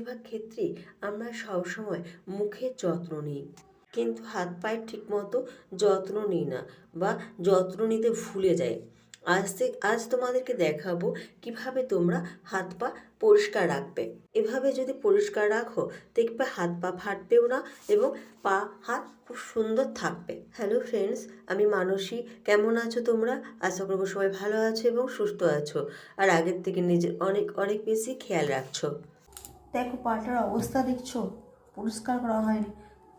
বেশিরভাগ ক্ষেত্রেই আমরা সবসময় মুখের যত্ন নিই। কিন্তু হাত পায়ের ঠিকমতো যত্ন নিই না বা যত্ন নিতে ভুলে যাই। আজ থেকে আজ তোমাদেরকে দেখাবো কীভাবে তোমরা হাত পা পরিষ্কার রাখবে। এভাবে যদি পরিষ্কার রাখো, দেখবে হাত পা ফাটবেও না এবং পা, হাত খুব সুন্দর থাকবে। হ্যালো ফ্রেন্ডস, আমি মানসী। কেমন আছো তোমরা? আশা করব সবাই ভালো আছো এবং সুস্থ আছো। আর আগের থেকে নিজের অনেক অনেক বেশি খেয়াল রাখছো। দেখো পাটার অবস্থা দেখছ? পরিষ্কার করা হয়নি।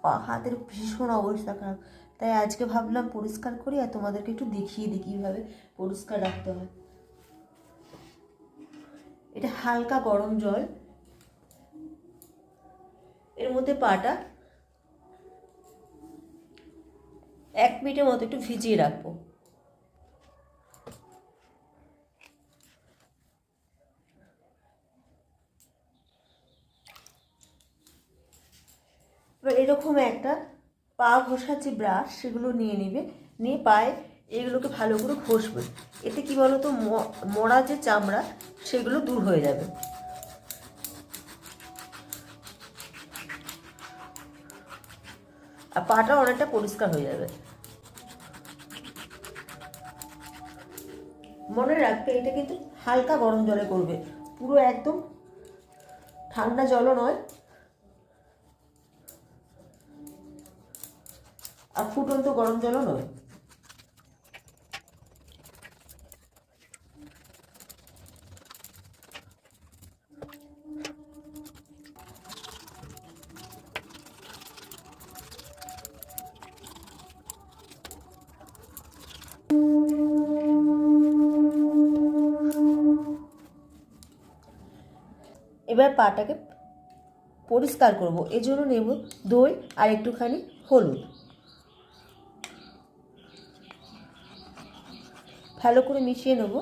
পা, হাতের ভীষণ অবস্থা খারাপ। তাই আজকে ভাবলাম পরিষ্কার করি আর তোমাদেরকে একটু দেখিয়ে দিই কীভাবে পরিষ্কার রাখতে হয়। এটা হালকা গরম জল। এর মধ্যে পাটা এক মিনিটের মতো একটু ভিজিয়ে রাখব। এরকম একটা পা ঘষার যে ব্রাশ সেগুলো নিয়ে নেবে, নিয়ে পায়ে এগুলোকে ভালো করে ঘষবে। এতে কি বলতো মরা যে চামড়া সেগুলো দূর হয়ে যাবে। আর পাটা অনেকটা পরিষ্কার হয়ে যাবে। মনে রাখবে, এটা কিন্তু হালকা গরম জলে করবে। পুরো একদম ঠান্ডা জলও নয় আর ফুটন্ত গরম জলও নয়। এবার পাটাকে পরিষ্কার করব। এই জন্য নেব দই আর একটুখানি হলুদ। ভালো করে মিশিয়ে নেব।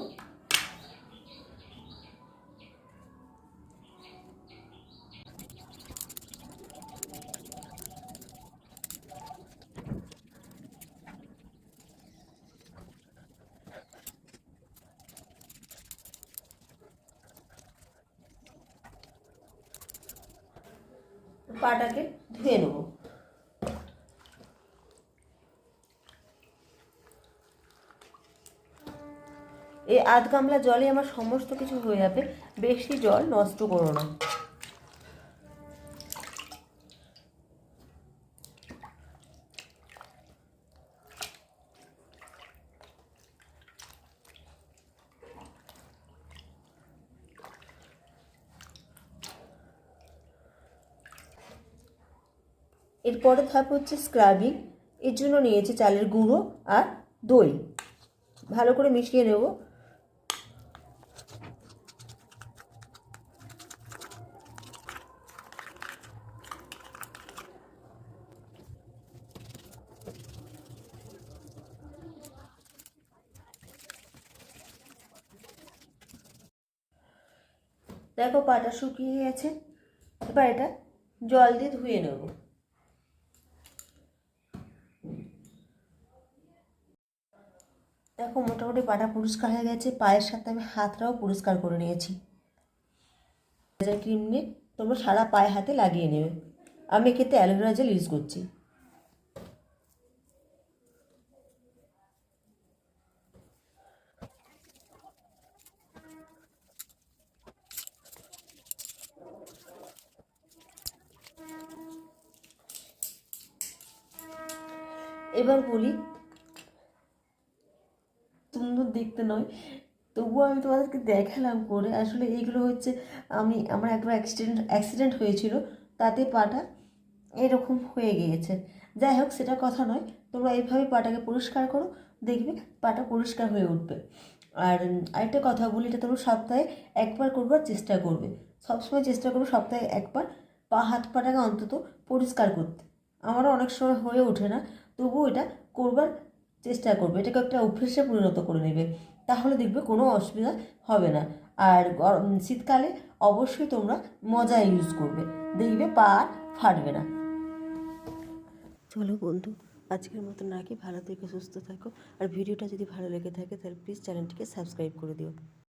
পাটাকে ধুয়ে নেব। এই আধ গামলা জলে আমার সমস্ত কিছু হয়ে যাবে। বেশি জল নষ্ট করো না। এরপরে ধাপ হচ্ছে স্ক্রাবিং এর জন্য নিয়েছি চালের গুঁড়ো আর দই। ভালো করে মিশিয়ে নেব। দেখো পাটা শুকিয়ে গেছে। এবার এটা জল দিয়ে ধুয়ে নেব। দেখো মোটামুটি পাটা পরিষ্কার হয়ে গেছে। পায়ের সাথে আমি হাতটাও পরিষ্কার করে নিয়েছি। ক্রিম নিয়ে তোমরা সারা পায়ে হাতে লাগিয়ে নেবে। আমি এক্ষেত্রে অ্যালোভেরা জেল ইউজ করছি। এবার বলি সুন্দর দেখতে নয় তবুও আমি তোমাদেরকে দেখালাম করে, আসলে এইগুলো হচ্ছে আমি, আমার একবার অ্যাক্সিডেন্ট অ্যাক্সিডেন্ট হয়েছিল, তাতে পাটা এরকম হয়ে গিয়েছে। যাই হোক, সেটা কথা নয়, তোমরা এইভাবে পাটাকে পরিষ্কার করো, দেখবে পাটা পরিষ্কার হয়ে উঠবে। আর আরেকটা কথা বলি, এটা তোমরা সপ্তাহে একবার করবার চেষ্টা করবে। সবসময় চেষ্টা করবে সপ্তাহে একবার পা হাত পাটাকে অন্তত পরিষ্কার করতে। আমারও অনেক সময় হয়ে ওঠে না, তবুও এটা করবার চেষ্টা করবে। এটাকে একটা অভ্যেসে পরিণত করে নেবে, তাহলে দেখবে কোনো অসুবিধা হবে না। আর শীতকালে অবশ্যই তোমরা মজা ইউজ করবে, দেখবে পা ফাটবে না। চলো বন্ধু, আজকের মতন রাখি ভালো থেকে, সুস্থ থাকো। আর ভিডিওটা যদি ভালো লেগে থাকে, তাহলে প্লিজ চ্যানেলটিকে সাবস্ক্রাইব করে দিও।